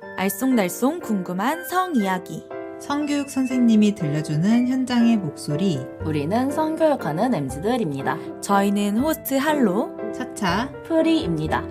알쏭달쏭 궁금한 성 이야기. 성교육 선생님이 들려주는 현장의 목소리 우리는 성교육하는 MZ들입니다. 저희는 호스트 할로. 차차 프리입니다.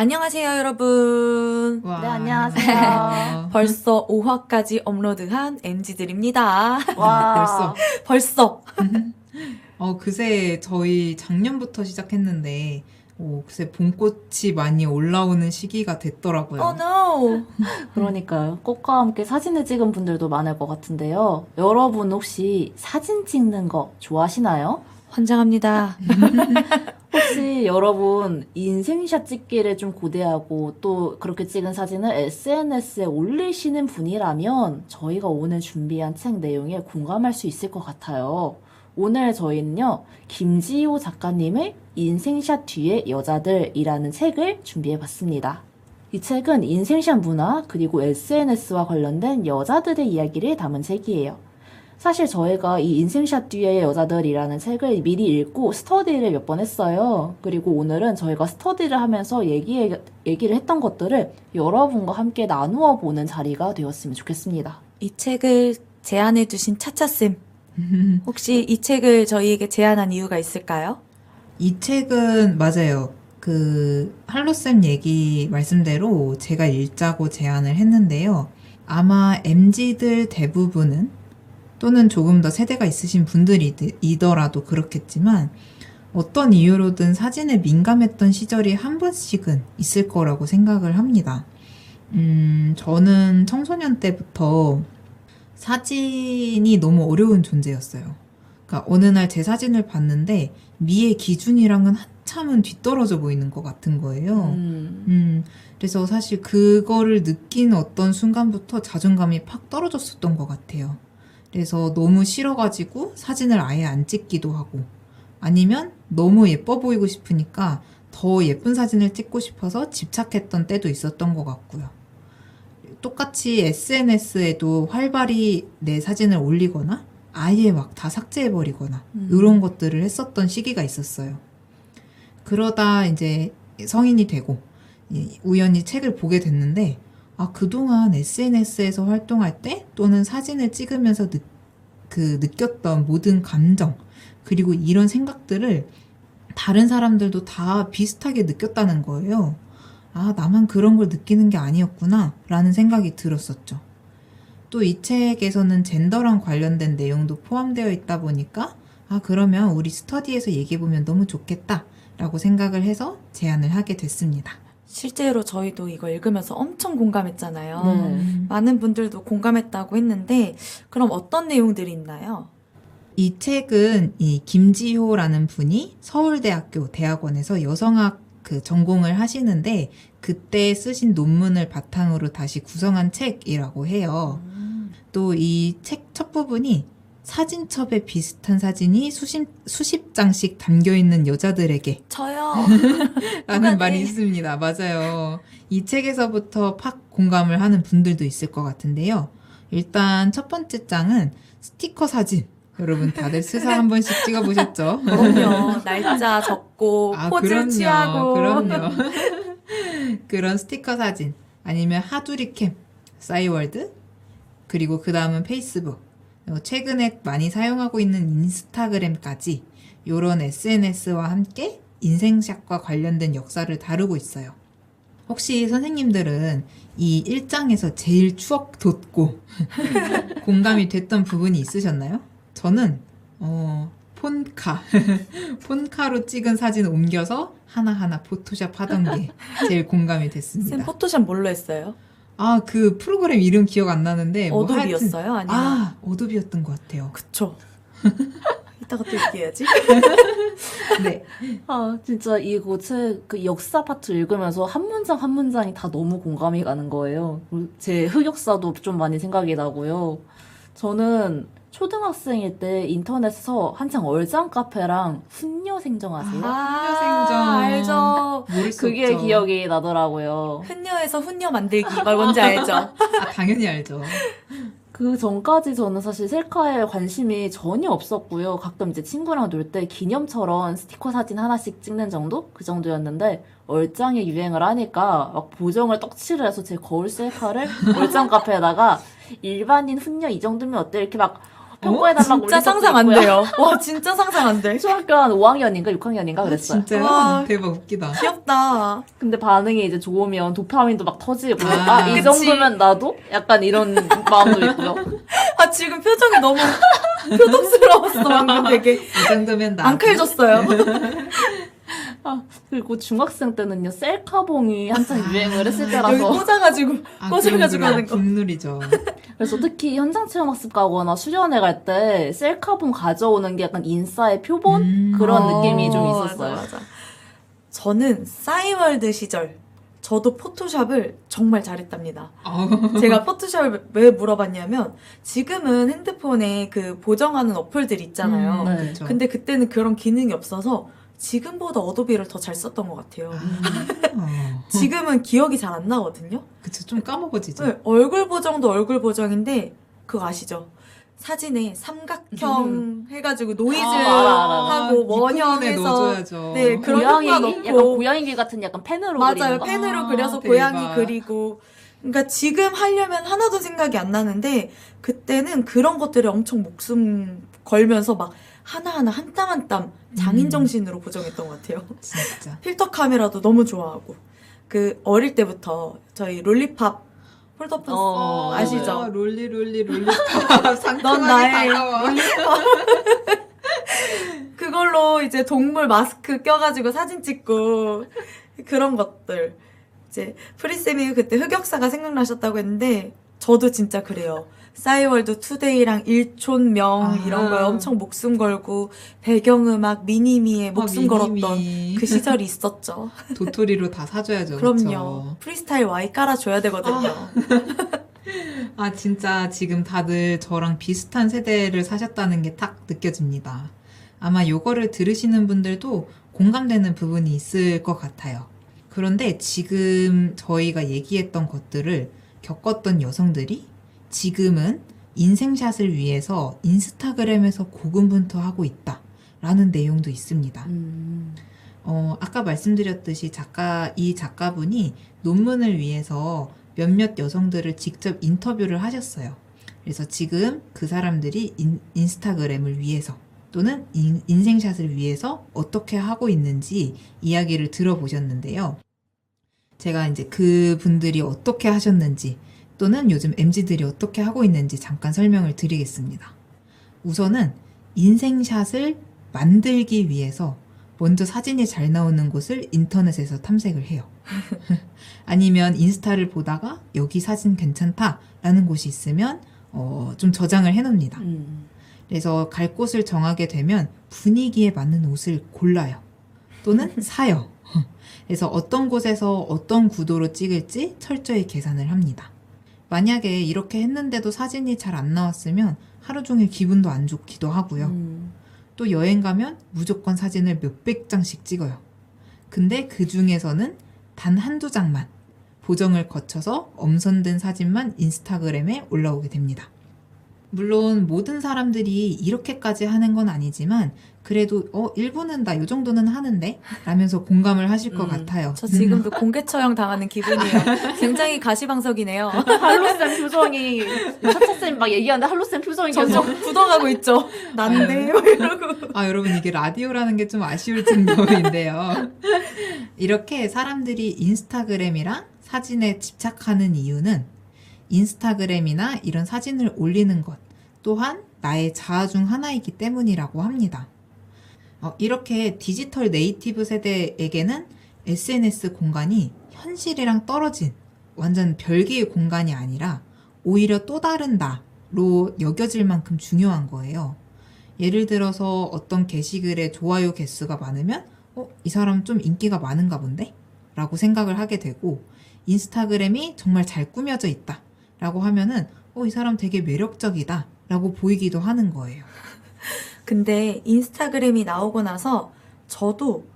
안녕하세요, 여러분. 와. 네, 안녕하세요. 벌써 5화까지 업로드한 MG들입니다. 와, 벌써. 어 그새 저희 작년부터 시작했는데 오, 그새 봄꽃이 많이 올라오는 시기가 됐더라고요. Oh no. 그러니까요. 꽃과 함께 사진을 찍은 분들도 많을 것 같은데요. 여러분 혹시 사진 찍는 거 좋아하시나요? 환장합니다. 혹시 여러분 인생샷 찍기를 좀 고대하고 또 그렇게 찍은 사진을 SNS에 올리시는 분이라면 저희가 오늘 준비한 책 내용에 공감할 수 있을 것 같아요. 오늘 저희는요, 김지호 작가님의 인생샷 뒤의 여자들이라는 책을 준비해 봤습니다. 이 책은 인생샷 문화 그리고 SNS와 관련된 여자들의 이야기를 담은 책이에요. 사실 저희가 이 인생샷 뒤의 여자들이라는 책을 미리 읽고 스터디를 몇 번 했어요. 그리고 오늘은 저희가 스터디를 하면서 얘기, 얘기를 했던 것들을 여러분과 함께 나누어 보는 자리가 되었으면 좋겠습니다. 이 책을 제안해 주신 차차쌤. 혹시 이 책을 저희에게 제안한 이유가 있을까요? 이 책은 맞아요. 그 할로쌤 얘기 말씀대로 제가 읽자고 제안을 했는데요. 아마 MZ들 대부분은 또는 조금 더 세대가 있으신 분들이더라도 그렇겠지만 어떤 이유로든 사진에 민감했던 시절이 한 번씩은 있을 거라고 생각을 합니다. 음, 저는 청소년 때부터 사진이 너무 어려운 존재였어요. 그러니까 어느 날 제 사진을 봤는데 미의 기준이랑은 한참은 뒤떨어져 보이는 것 같은 거예요. 음, 음, 그래서 사실 그거를 느낀 어떤 순간부터 자존감이 팍 떨어졌었던 것 같아요. 그래서 너무 싫어가지고 사진을 아예 안 찍기도 하고, 아니면 너무 예뻐 보이고 싶으니까 더 예쁜 사진을 찍고 싶어서 집착했던 때도 있었던 것 같고요. 똑같이 SNS에도 활발히 내 사진을 올리거나, 아예 막 다 삭제해버리거나, 음. 이런 것들을 했었던 시기가 있었어요. 그러다 이제 성인이 되고, 이- 우연히 책을 보게 됐는데, 아, 그동안 SNS에서 활동할 때 또는 사진을 찍으면서 느, 그 느꼈던 모든 감정, 그리고 이런 생각들을 다른 사람들도 다 비슷하게 느꼈다는 거예요. 아, 나만 그런 걸 느끼는 게 아니었구나, 라는 생각이 들었었죠. 또 이 책에서는 젠더랑 관련된 내용도 포함되어 있다 보니까, 아, 그러면 우리 스터디에서 얘기해보면 너무 좋겠다, 라고 생각을 해서 제안을 하게 됐습니다. 실제로 저희도 이거 읽으면서 엄청 공감했잖아요. 네. 많은 분들도 공감했다고 했는데, 그럼 어떤 내용들이 있나요? 이 책은 이 김지호라는 분이 서울대학교 대학원에서 여성학 그 전공을 하시는데 그때 쓰신 논문을 바탕으로 다시 구성한 책이라고 해요. 음, 또이 책 첫 부분이 사진첩에 비슷한 사진이 수십, 수십 장씩 담겨 있는 여자들에게 저요. 라는 말이 돼? 있습니다. 맞아요. 이 책에서부터 팍 공감을 하는 분들도 있을 것 같은데요. 일단 첫 번째 장은 스티커 사진. 여러분 다들 스사 한 번씩 찍어보셨죠? 그럼요. 날짜 적고, 아, 포즈 그럼요. 취하고. 그럼요. 그런 스티커 사진. 아니면 하두리캠, 싸이월드. 그리고 그 다음은 페이스북. 어, 최근에 많이 사용하고 있는 인스타그램까지 요런 SNS와 함께 인생샷과 관련된 역사를 다루고 있어요. 혹시 선생님들은 이 1장에서 제일 추억 돋고 공감이 됐던 부분이 있으셨나요? 저는 어 폰카 폰카로 찍은 사진 옮겨서 하나하나 포토샵 하던 게 제일 공감이 쌤 됐습니다. 포토샵 뭘로 했어요? 아 그 프로그램 이름 기억 안 나는데 뭐 어도비였어요? 아니면? 아 어도비였던 것 같아요. 그쵸. 이따가 또 얘기해야지. 네. 아, 진짜 이거 책, 그 역사 파트 읽으면서 한 문장 한 문장이 다 너무 공감이 가는 거예요. 제 흑역사도 좀 많이 생각이 나고요. 저는 초등학생일 때 인터넷에서 한창 얼짱 카페랑 훈녀 생정하세요? 아, 알죠. 모를 수 그게 없죠. 기억이 나더라고요. 훈녀에서 훈녀 만들기 이걸 뭔지 알죠? 아 당연히 알죠. 그 전까지 저는 사실 셀카에 관심이 전혀 없었고요. 가끔 이제 친구랑 놀 때 기념처럼 스티커 사진 하나씩 찍는 정도? 그 정도였는데 얼짱이 유행을 하니까 막 보정을 떡칠을 해서 제 거울 셀카를 얼짱 카페에다가 일반인 훈녀 이 정도면 어때? 이렇게 막 평가해달라고 진짜 올린 적도 상상 안. 돼요. 와, 진짜 상상 안 돼. 초등학교 한 5학년인가 6학년인가 그랬어요. 진짜요? 와. 대박 웃기다. 귀엽다. 근데 반응이 이제 좋으면 도파민도 막 터지고 아, 아 이. 정도면 나도 약간 이런 마음도 있고요. 아, 지금 표정이 너무 표독스러웠어. 방금 되게. 이 정도면 나. 앙클졌어요. 그리고 중학생 때는요 셀카봉이 한창 유행을 했을 여기 때라서 꽂아가지고, 아, 꽂아가지고 하는 거. 국룰이죠. 그래서 특히 현장 체험 학습 가거나 수련회 갈 때 셀카봉 가져오는 게 약간 인싸의 표본 음. 그런 어, 느낌이 좀 있었어요. 맞아, 맞아. 저는 싸이월드 시절, 저도 포토샵을 정말 잘했답니다. 어. 제가 포토샵을 왜 물어봤냐면, 지금은 핸드폰에 그 보정하는 어플들 있잖아요. 음, 네. 그쵸. 근데 그때는 그런 기능이 없어서 지금보다 어도비를 더 잘 썼던 것 같아요. 어. 지금은 기억이 잘 안 나거든요. 그쵸, 좀 까먹어지죠. 네, 얼굴 보정도 얼굴 보정인데 그거 아시죠? 사진에 삼각형 해가지고 노이즈 아, 알아, 알아. 하고 이쁘게 원형해서. 네, 그런 고양이 약간 고양이 같은 약간 펜으로 맞아요. 펜으로 아, 그려서 대박. 고양이 그리고 그러니까 지금 하려면 하나도 생각이 안 나는데 그때는 그런 것들을 엄청 목숨 걸면서 막 하나하나 한 땀 한 땀 장인 음. 정신으로 보정했던 것 같아요. 진짜. 필터 카메라도 너무 좋아하고 그 어릴 때부터 저희 롤리팝 폴더폰 어, 아시죠? 어, 롤리 롤리 롤리팝 넌 상큼하게 나의 다가와. 롤리팝 그걸로 이제 동물 마스크 껴가지고 사진 찍고 그런 것들 이제 프리쌤이 그때 흑역사가 생각나셨다고 했는데 저도 진짜 그래요. 싸이월드 투데이랑 일촌명 아. 이런 거에 엄청 목숨 걸고 배경음악 미니미에 목숨 어, 걸었던. 그 시절이 있었죠. 도토리로 다 사줘야죠. 그럼요. 그쵸? 프리스타일 Y 깔아줘야 되거든요. 아 진짜 지금 다들 저랑 비슷한 세대를 사셨다는 게 딱 느껴집니다. 아마 요거를 들으시는 분들도 공감되는 부분이 있을 것 같아요. 그런데 지금 저희가 얘기했던 것들을 겪었던 여성들이 지금은 인생샷을 위해서 인스타그램에서 고군분투하고 있다. 라는 내용도 있습니다. 음. 어, 아까 말씀드렸듯이 작가, 이 작가분이 논문을 위해서 몇몇 여성들을 직접 인터뷰를 하셨어요. 그래서 지금 그 사람들이 인, 인스타그램을 위해서 또는 인, 인생샷을 위해서 어떻게 하고 있는지 이야기를 들어보셨는데요. 제가 이제 그 분들이 어떻게 하셨는지 또는 요즘 MZ들이 어떻게 하고 있는지 잠깐 설명을 드리겠습니다. 우선은 인생샷을 만들기 위해서 먼저 사진이 잘 나오는 곳을 인터넷에서 탐색을 해요. 아니면 인스타를 보다가 여기 사진 괜찮다라는 곳이 있으면 어, 좀 저장을 해놓습니다. 음. 그래서 갈 곳을 정하게 되면 분위기에 맞는 옷을 골라요. 또는 사요. 그래서 어떤 곳에서 어떤 구도로 찍을지 철저히 계산을 합니다. 만약에 이렇게 했는데도 사진이 잘 안 나왔으면 하루 종일 기분도 안 좋기도 하고요. 음. 또 여행 가면 무조건 사진을 몇백 장씩 찍어요. 근데 그 중에서는 단 한두 장만 보정을 거쳐서 엄선된 사진만 인스타그램에 올라오게 됩니다. 물론 모든 사람들이 이렇게까지 하는 건 아니지만 그래도 어 일부는 나 요 정도는 하는데 라면서 공감을 하실 것 음, 같아요. 저 지금도 공개 처형 당하는 기분이에요. 굉장히 가시방석이네요. 할로쌤 표정이 차차쌤 막 얘기하는데 할로쌤 표정이 계속 점점 굳어가고 있죠. 난데 뭐 이러고. 아, 여러분, 이게 라디오라는 게 좀 아쉬울 정도인데요. 이렇게 사람들이 인스타그램이랑 사진에 집착하는 이유는 인스타그램이나 이런 사진을 올리는 것 또한 나의 자아 중 하나이기 때문이라고 합니다. 어, 이렇게 디지털 네이티브 세대에게는 SNS 공간이 현실이랑 떨어진 완전 별개의 공간이 아니라 오히려 또 다른 나로 여겨질 만큼 중요한 거예요. 예를 들어서 어떤 게시글에 좋아요 개수가 많으면 어, 이 사람 좀 인기가 많은가 본데? 라고 생각을 하게 되고 인스타그램이 정말 잘 꾸며져 있다 라고 하면은 어, 이 사람 되게 매력적이다 라고 보이기도 하는 거예요. 근데 인스타그램이 나오고 나서 저도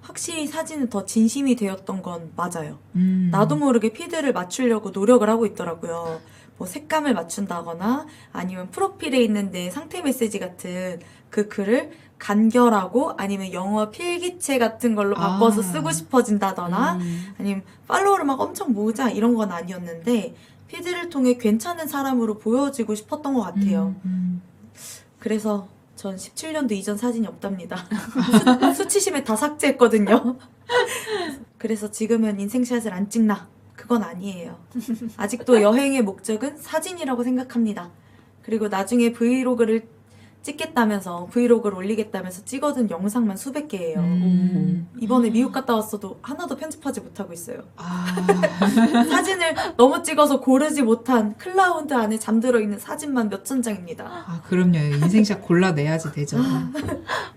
확실히 사진은 더 진심이 되었던 건 맞아요. 음. 나도 모르게 피드를 맞추려고 노력을 하고 있더라고요. 뭐 색감을 맞춘다거나 아니면 프로필에 있는 내 상태 메시지 같은 그 글을 간결하고 아니면 영어 필기체 같은 걸로 바꿔서 아. 쓰고 싶어진다거나 음. 아니면 팔로워를 막 엄청 모으자 이런 건 아니었는데 피드를 통해 괜찮은 사람으로 보여지고 싶었던 것 같아요. 음, 그래서 전 17년도 이전 사진이 없답니다. 수, 수치심에 다 삭제했거든요. 그래서 지금은 인생샷을 안 찍나? 그건 아니에요. 아직도 여행의 목적은 사진이라고 생각합니다. 그리고 나중에 브이로그를 찍겠다면서 브이로그를 올리겠다면서 찍어둔 영상만 수백 개예요. 음. 이번에 미국 갔다 왔어도 하나도 편집하지 못하고 있어요. 아, 사진을 너무 찍어서 고르지 못한 클라우드 안에 잠들어 있는 사진만 몇 천 장입니다. 아 그럼요. 인생샷 골라내야지 되죠.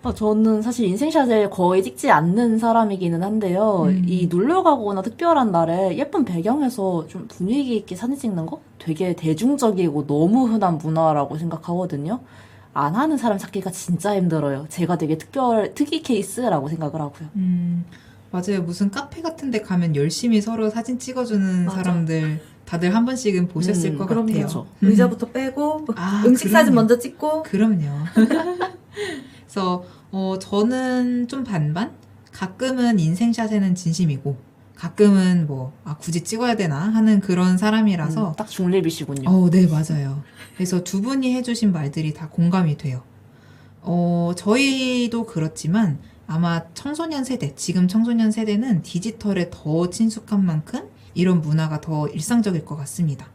아, 저는 사실 인생샷을 거의 찍지 않는 사람이기는 한데요. 음. 이 놀러 가거나 특별한 날에 예쁜 배경에서 좀 분위기 있게 사진 찍는 거 되게 대중적이고 너무 흔한 문화라고 생각하거든요. 안 하는 사람 찾기가 진짜 힘들어요. 제가 되게 특별, 특이 케이스라고 생각을 하고요. 음, 맞아요. 무슨 카페 같은 데 가면 열심히 서로 사진 찍어주는 맞아. 사람들 다들 한 번씩은 보셨을 음, 것 그럼요. 같아요. 그렇죠. 음. 의자부터 빼고 아, 음식 사진 그럼요. 먼저 찍고 그럼요. 그래서 어, 저는 좀 반반? 가끔은 인생샷에는 진심이고 가끔은 뭐 아, 굳이 찍어야 되나 하는 그런 사람이라서 음, 딱 중립이시군요. 어, 네, 맞아요. 그래서 두 분이 해주신 말들이 다 공감이 돼요. 어, 저희도 그렇지만 아마 청소년 세대, 지금 청소년 세대는 디지털에 더 친숙한 만큼 이런 문화가 더 일상적일 것 같습니다.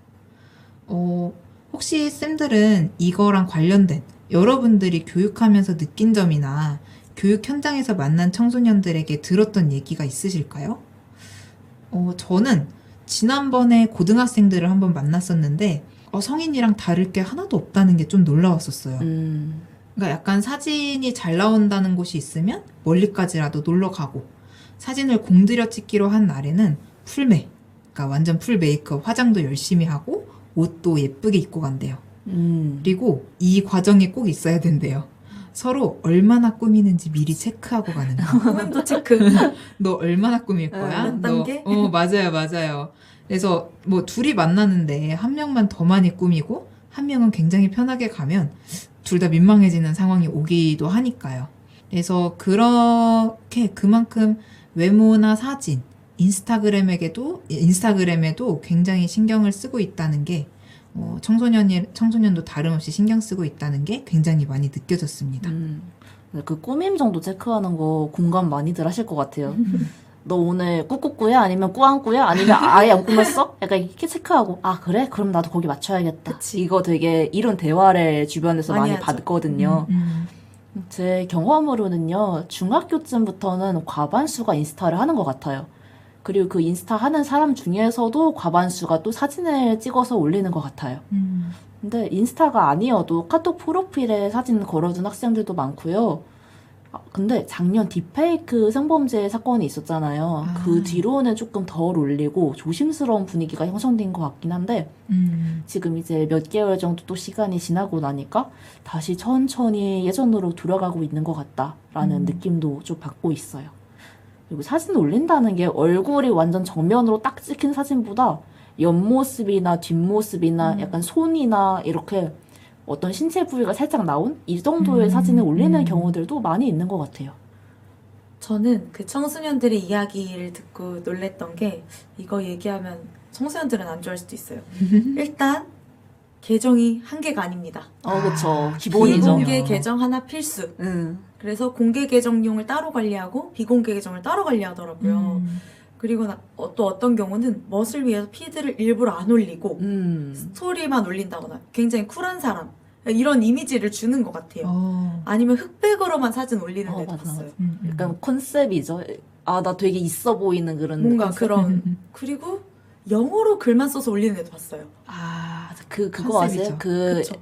어, 혹시 쌤들은 이거랑 관련된 여러분들이 교육하면서 느낀 점이나 교육 현장에서 만난 청소년들에게 들었던 얘기가 있으실까요? 어, 저는 지난번에 고등학생들을 한번 만났었는데 어, 성인이랑 다를 게 하나도 없다는 게 좀 놀라웠었어요. 음, 그러니까 약간 사진이 잘 나온다는 곳이 있으면 멀리까지라도 놀러 가고 사진을 공들여 찍기로 한 날에는 풀메, 그러니까 완전 풀 메이크업, 화장도 열심히 하고 옷도 예쁘게 입고 간대요. 음. 그리고 이 과정이 꼭 있어야 된대요. 서로 얼마나 꾸미는지 미리 체크하고 가는 거. 꾸밈도 체크. 너 얼마나 꾸밀 거야? 몇 너, 단계? 어, 맞아요, 맞아요. 그래서 뭐 둘이 만났는데 한 명만 더 많이 꾸미고 한 명은 굉장히 편하게 가면 둘 다 민망해지는 상황이 오기도 하니까요. 그래서 그렇게 그만큼 외모나 사진, 인스타그램에게도 인스타그램에도 굉장히 신경을 쓰고 있다는 게 어, 청소년이 청소년도 다름없이 신경 쓰고 있다는 게 굉장히 많이 느껴졌습니다. 음. 그 꾸밈 정도 체크하는 거 공감 많이들 하실 것 같아요. 너 오늘 꾸꾸꾸야? 아니면 꾸안꾸야? 아니면 아예 안 꾸몄어? 약간 이렇게 체크하고, 아, 그래? 그럼 나도 거기 맞춰야겠다. 그치. 이거 되게 이런 대화를 주변에서 많이 많이. 받거든요. 음, 제 경험으로는요, 중학교쯤부터는 과반수가 인스타를 하는 것 같아요. 그리고 그 인스타 하는 사람 중에서도 과반수가 또 사진을 찍어서 올리는 것 같아요. 음, 근데 인스타가 아니어도 카톡 프로필에 사진 걸어둔 학생들도 많고요. 아, 근데 작년 딥페이크 성범죄 사건이 있었잖아요. 아. 그 뒤로는 조금 덜 올리고 조심스러운 분위기가 형성된 것 같긴 한데 음, 지금 이제 몇 개월 정도 또 시간이 지나고 나니까 다시 천천히 예전으로 돌아가고 있는 것 같다라는 음. 느낌도 좀 받고 있어요. 그리고 사진 올린다는 게 얼굴이 완전 정면으로 딱 찍힌 사진보다 옆모습이나 뒷모습이나 음. 약간 손이나 이렇게 어떤 신체 부위가 살짝 나온 이 정도의 음. 사진을 올리는 음. 경우들도 많이 있는 것 같아요. 저는 그 청소년들의 이야기를 듣고 놀랬던 게 이거 얘기하면 청소년들은 안 좋아할 수도 있어요. 일단 계정이 한 개가 아닙니다. 어. 아, 기본이죠. 비공개 계정 하나 필수. 음. 그래서 공개 계정용을 따로 관리하고 비공개 계정을 따로 관리하더라고요. 음. 그리고 나- 어, 또 어떤 경우는 멋을 위해서 피드를 일부러 안 올리고 음. 스토리만 올린다거나 굉장히 쿨한 사람 이런 이미지를 주는 것 같아요. 어. 아니면 흑백으로만 사진 올리는 어, 데도 맞아, 봤어요. 맞아. 음, 음. 약간 컨셉이죠. 아, 나 되게 있어 보이는 그런 뭔가 컨셉. 그런 그리고 영어로 글만 써서 올리는 데도 봤어요. 아. 그 그거 컨셉이죠. 아세요? 그 그쵸?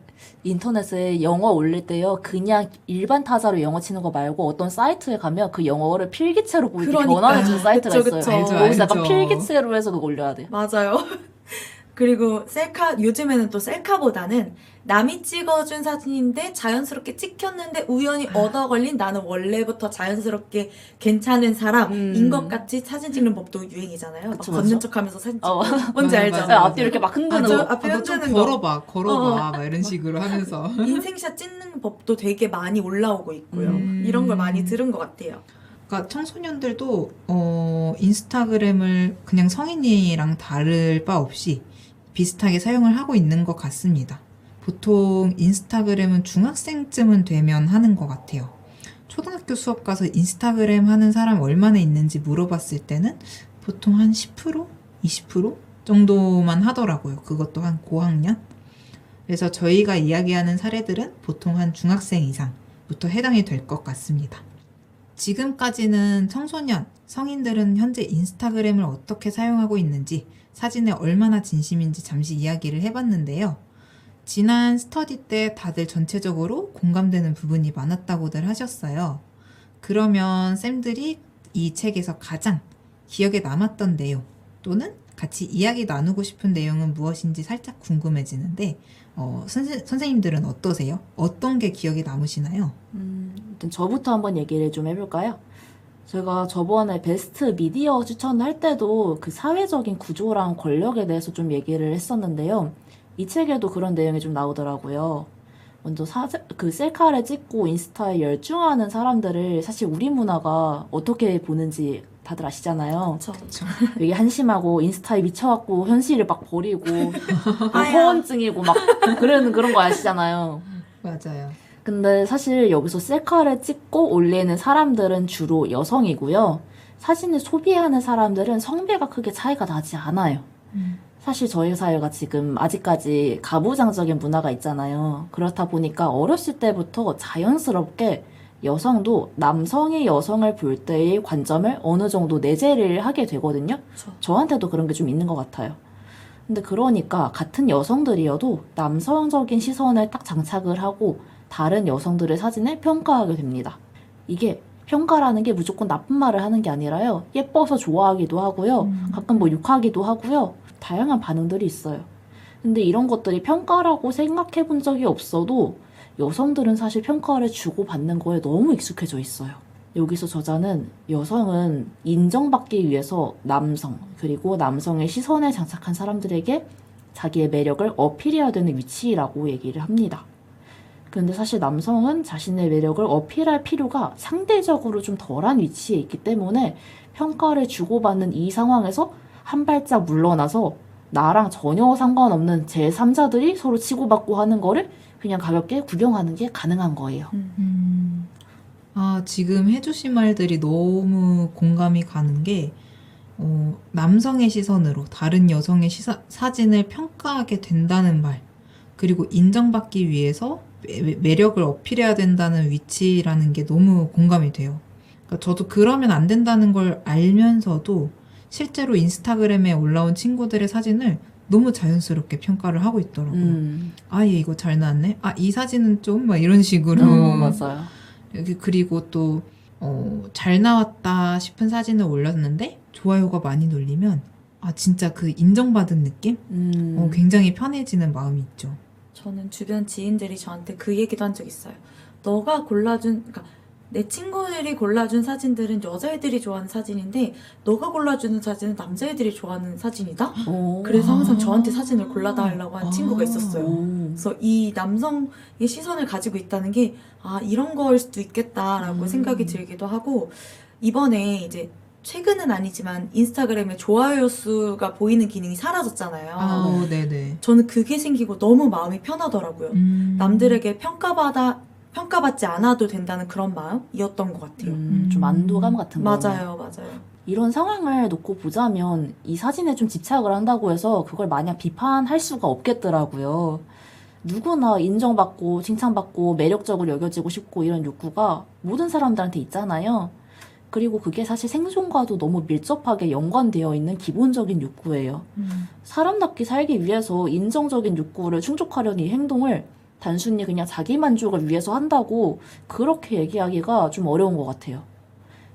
인터넷에 영어 올릴 때요. 그냥 일반 타자로 영어 치는 거 말고 어떤 사이트에 가면 그 영어를 필기체로 보이게 그러니까. 변환해 주는 사이트가 그쵸, 있어요. 그쵸. 알죠, 거기서 약간. 필기체로 해서 그거 올려야 돼요. 맞아요. 그리고 셀카 요즘에는 또 셀카보다는 남이 찍어준 사진인데 자연스럽게 찍혔는데 우연히 아. 얻어 걸린 나는 원래부터 자연스럽게 괜찮은 사람인 음. 것 같이 사진 찍는 법도 유행이잖아요. 막 그쵸, 걷는. 척하면서 사진 찍고 어. 뭔지 맞아, 알죠? 맞아, 네, 맞아. 앞뒤 이렇게 막 흔드는 아, 저 거. 앞에 아, 흔드는 거. 걸어봐, 걸어봐, 어. 막 이런 식으로 하면서. 인생샷 찍는 법도 되게 많이 올라오고 있고요. 음. 이런 걸 많이 들은 것 같아요. 그러니까 청소년들도 어, 인스타그램을 그냥 성인이랑 다를 바 없이 비슷하게 사용을 하고 있는 것 같습니다. 보통 인스타그램은 중학생쯤은 되면 하는 것 같아요. 초등학교 수업 가서 인스타그램 하는 사람 얼마나 있는지 물어봤을 때는 보통 한 10%? 20% 정도만 하더라고요. 그것도 한 고학년. 그래서 저희가 이야기하는 사례들은 보통 한 중학생 이상부터 해당이 될 것 같습니다. 지금까지는 청소년, 성인들은 현재 인스타그램을 어떻게 사용하고 있는지, 사진에 얼마나 진심인지 잠시 이야기를 해봤는데요. 지난 스터디 때 다들 전체적으로 공감되는 부분이 많았다고들 하셨어요. 그러면 쌤들이 이 책에서 가장 기억에 남았던 내용 또는 같이 이야기 나누고 싶은 내용은 무엇인지 살짝 궁금해지는데, 어, 선생, 선생님들은 어떠세요? 어떤 게 기억에 남으시나요? 음, 일단 저부터 한번 얘기를 좀 해볼까요? 제가 저번에 베스트 미디어 추천할 때도 그 사회적인 구조랑 권력에 대해서 좀 얘기를 했었는데요. 이 책에도 그런 내용이 좀 나오더라고요. 먼저 사, 그 셀카를 찍고 인스타에 열중하는 사람들을 사실 우리 문화가 어떻게 보는지 다들 아시잖아요. 그렇죠. 되게 한심하고 인스타에 미쳐갖고 현실을 막 버리고 아야. 허언증이고 막 그러는 그런 거 아시잖아요. 맞아요. 근데 사실 여기서 셀카를 찍고 올리는 사람들은 주로 여성이고요. 사진을 소비하는 사람들은 성배가 크게 차이가 나지 않아요. 사실 저희 사회가 지금 아직까지 가부장적인 문화가 있잖아요. 그렇다 보니까 어렸을 때부터 자연스럽게 여성도 남성이 여성을 볼 때의 관점을 어느 정도 내재를 하게 되거든요. 그쵸. 저한테도 그런 게 좀 있는 것 같아요. 근데 그러니까 같은 여성들이어도 남성적인 시선을 딱 장착을 하고 다른 여성들의 사진을 평가하게 됩니다. 이게 평가라는 게 무조건 나쁜 말을 하는 게 아니라요. 예뻐서 좋아하기도 하고요. 음. 가끔 뭐 욕하기도 하고요. 다양한 반응들이 있어요. 근데 이런 것들이 평가라고 생각해 본 적이 없어도 여성들은 사실 평가를 주고 받는 거에 너무 익숙해져 있어요. 여기서 저자는 여성은 인정받기 위해서 남성, 그리고 남성의 시선에 장착한 사람들에게 자기의 매력을 어필해야 되는 위치라고 얘기를 합니다. 그런데 사실 남성은 자신의 매력을 어필할 필요가 상대적으로 좀 덜한 위치에 있기 때문에 평가를 주고받는 이 상황에서 한 발짝 물러나서 나랑 전혀 상관없는 제3자들이 서로 치고받고 하는 거를 그냥 가볍게 구경하는 게 가능한 거예요. 음. 아, 지금 해주신 말들이 너무 공감이 가는 게, 어, 남성의 시선으로 다른 여성의 시사, 사진을 평가하게 된다는 말, 그리고 인정받기 위해서 매, 매력을 어필해야 된다는 위치라는 게 너무 공감이 돼요. 그러니까 저도 그러면 안 된다는 걸 알면서도 실제로 인스타그램에 올라온 친구들의 사진을 너무 자연스럽게 평가를 하고 있더라고요. 음, 아, 얘 이거 잘 나왔네? 아, 이 사진은 좀, 막 이런 식으로. 어, 맞아요. 그리고 또, 어, 잘 나왔다 싶은 사진을 올렸는데, 좋아요가 많이 눌리면, 아, 진짜 그 인정받은 느낌? 음, 어, 굉장히 편해지는 마음이 있죠. 저는 주변 지인들이 저한테 그 얘기도 한 적 있어요. 너가 골라준, 그러니까 내 친구들이 골라준 사진들은 여자애들이 좋아하는 사진인데 너가 골라주는 사진은 남자애들이 좋아하는 사진이다. 오. 그래서 항상 아. 저한테 사진을 골라달라고 한 아. 친구가 있었어요. 오. 그래서 이 남성의 시선을 가지고 있다는 게, 아, 이런 거일 수도 있겠다라고 음. 생각이 들기도 하고, 이번에 이제, 최근은 아니지만 인스타그램에 좋아요 수가 보이는 기능이 사라졌잖아요. 아, 어, 네네. 저는 그게 생기고 너무 마음이 편하더라고요. 음. 남들에게 평가받아, 평가받지 않아도 된다는 그런 마음이었던 것 같아요. 음, 좀 안도감 같은 거. 맞아요, 맞아요. 이런 상황을 놓고 보자면 이 사진에 좀 집착을 한다고 해서 그걸 마냥 비판할 수가 없겠더라고요. 누구나 인정받고 칭찬받고 매력적으로 여겨지고 싶고 이런 욕구가 모든 사람들한테 있잖아요. 그리고 그게 사실 생존과도 너무 밀접하게 연관되어 있는 기본적인 욕구예요. 사람답게 살기 위해서 인정적인 욕구를 충족하려는 이 행동을 단순히 그냥 자기 만족을 위해서 한다고 그렇게 얘기하기가 좀 어려운 것 같아요.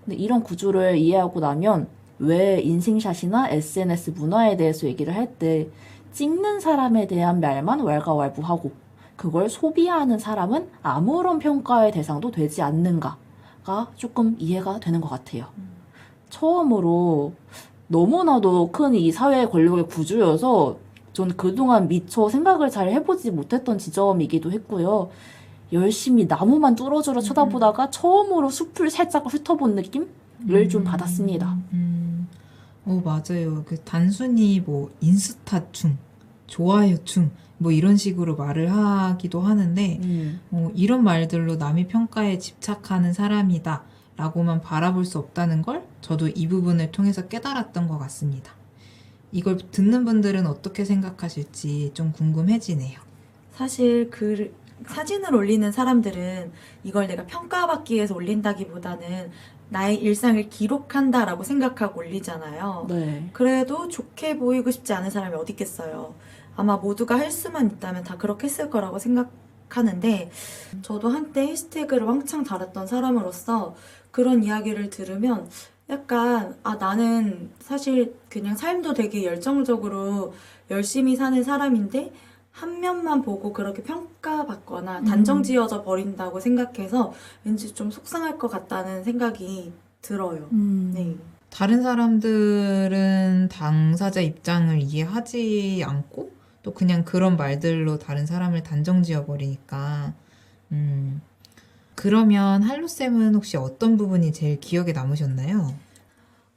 근데 이런 구조를 이해하고 나면 왜 인생샷이나 SNS 문화에 대해서 얘기를 할 때 찍는 사람에 대한 말만 왈가왈부하고 그걸 소비하는 사람은 아무런 평가의 대상도 되지 않는가 가 조금 이해가 되는 것 같아요. 처음으로 너무나도 큰 이 사회 권력의 구조여서 전 그동안 미처 생각을 잘 해보지 못했던 지점이기도 했고요. 열심히 나무만 뚫어져라 쳐다보다가 처음으로 숲을 살짝 훑어본 느낌을 좀 받았습니다. 음, 어, 맞아요. 그 단순히 뭐 인스타충, 좋아요충, 뭐 이런 식으로 말을 하기도 하는데, 음. 어, 이런 말들로 남의 평가에 집착하는 사람이다. 라고만 바라볼 수 없다는 걸 저도 이 부분을 통해서 깨달았던 것 같습니다. 이걸 듣는 분들은 어떻게 생각하실지 좀 궁금해지네요. 사실 그 사진을 올리는 사람들은 이걸 내가 평가받기 위해서 올린다기보다는 나의 일상을 기록한다라고 생각하고 올리잖아요. 네. 그래도 좋게 보이고 싶지 않은 사람이 어디 있겠어요. 아마 모두가 할 수만 있다면 다 그렇게 했을 거라고 생각하는데 저도 한때 해시태그를 왕창 달았던 사람으로서 그런 이야기를 들으면 약간 아 나는 사실 그냥 삶도 되게 열정적으로 열심히 사는 사람인데 한 면만 보고 그렇게 평가받거나 음. 단정지어져 버린다고 생각해서 왠지 좀 속상할 것 같다는 생각이 들어요. 음. 네. 다른 사람들은 당사자 입장을 이해하지 않고 또 그냥 그런 말들로 다른 사람을 단정 지어 버리니까 음 그러면 할로쌤은 혹시 어떤 부분이 제일 기억에 남으셨나요?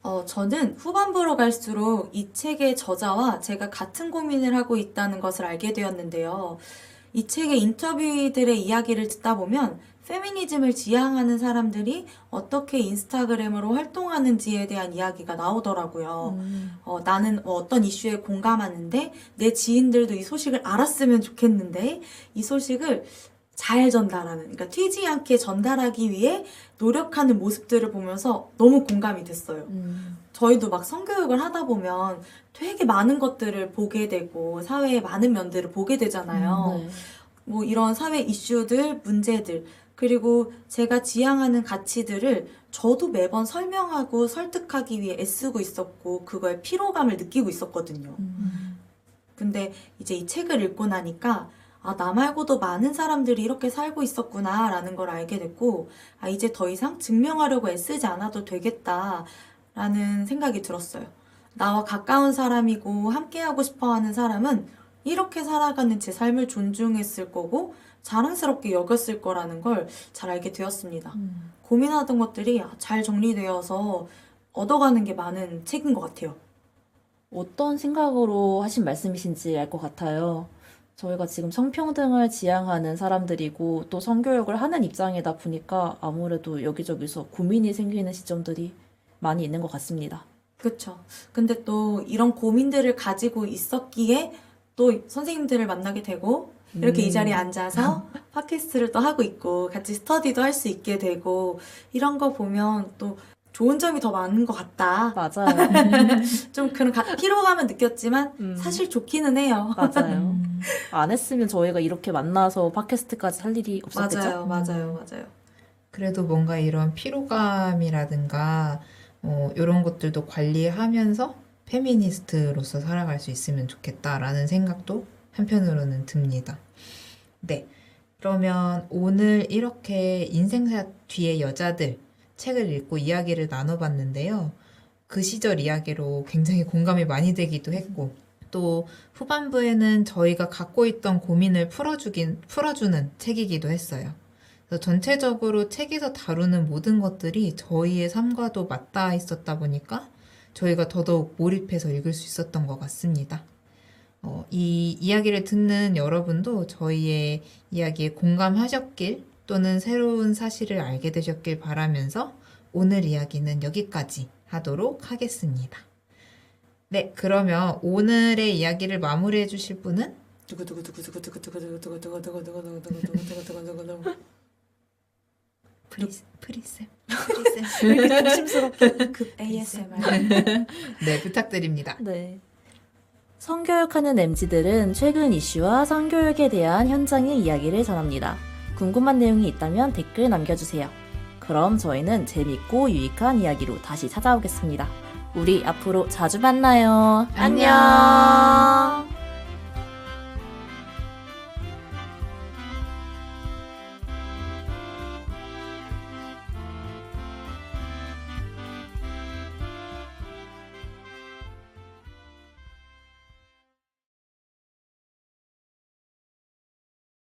어, 저는 후반부로 갈수록 이 책의 저자와 제가 같은 고민을 하고 있다는 것을 알게 되었는데요. 이 책의 인터뷰들의 이야기를 듣다 보면 페미니즘을 지향하는 사람들이 어떻게 인스타그램으로 활동하는지에 대한 이야기가 나오더라고요. 음. 어, 나는 뭐 어떤 이슈에 공감하는데 내 지인들도 이 소식을 알았으면 좋겠는데 이 소식을 잘 전달하는, 그러니까 튀지 않게 전달하기 위해 노력하는 모습들을 보면서 너무 공감이 됐어요. 음. 저희도 막 성교육을 하다 보면 되게 많은 것들을 보게 되고 사회의 많은 면들을 보게 되잖아요. 네. 뭐 이런 사회 이슈들, 문제들, 그리고 제가 지향하는 가치들을 저도 매번 설명하고 설득하기 위해 애쓰고 있었고, 그거에 피로감을 느끼고 있었거든요. 음. 근데 이제 이 책을 읽고 나니까, 아, 나 말고도 많은 사람들이 이렇게 살고 있었구나, 라는 걸 알게 됐고, 아, 이제 더 이상 증명하려고 애쓰지 않아도 되겠다, 라는 생각이 들었어요. 나와 가까운 사람이고, 함께하고 싶어 하는 사람은 이렇게 살아가는 제 삶을 존중했을 거고, 자랑스럽게 여겼을 거라는 걸 잘 알게 되었습니다. 음. 고민하던 것들이 잘 정리되어서 얻어가는 게 많은 책인 것 같아요. 어떤 생각으로 하신 말씀이신지 알 것 같아요. 저희가 지금 성평등을 지향하는 사람들이고 또 성교육을 하는 입장이다 보니까 아무래도 여기저기서 고민이 생기는 시점들이 많이 있는 것 같습니다. 그쵸. 근데 또 이런 고민들을 가지고 있었기에 또 선생님들을 만나게 되고 이렇게 이 음. 자리에 앉아서 팟캐스트를 또 하고 있고 같이 스터디도 할 수 있게 되고 이런 거 보면 또 좋은 점이 더 많은 것 같다. 맞아요. 좀 그런 가- 피로감은 느꼈지만 음. 사실 좋기는 해요. 맞아요. 음, 안 했으면 저희가 이렇게 만나서 팟캐스트까지 할 일이 없었겠죠? 맞아요, 맞아요, 맞아요. 그래도 뭔가 이런 피로감이라든가 어, 이런 것들도 관리하면서 페미니스트로서 살아갈 수 있으면 좋겠다라는 생각도 한편으로는 듭니다. 네. 그러면 오늘 이렇게 인생샷 뒤의 여자들 책을 읽고 이야기를 나눠봤는데요. 그 시절 이야기로 굉장히 공감이 많이 되기도 했고, 또 후반부에는 저희가 갖고 있던 고민을 풀어주긴, 풀어주는 책이기도 했어요. 그래서 전체적으로 책에서 다루는 모든 것들이 저희의 삶과도 맞닿아 있었다 보니까 저희가 더더욱 몰입해서 읽을 수 있었던 것 같습니다. 어, 이 이야기를 듣는 여러분도 저희의 이야기에 공감하셨길 또는 새로운 사실을 알게 되셨길 바라면서 오늘 이야기는 여기까지 하도록 하겠습니다. 네, 그러면 오늘의 이야기를 마무리해 주실 분은 프리쌤프리쌤 이렇게 조심스럽게 급 ASMR. 네, 부탁드립니다. 네. 성교육하는 MZ들은 최근 이슈와 성교육에 대한 현장의 이야기를 전합니다. 궁금한 내용이 있다면 댓글 남겨주세요. 그럼 저희는 재밌고 유익한 이야기로 다시 찾아오겠습니다. 우리 앞으로 자주 만나요. 안녕. 안녕.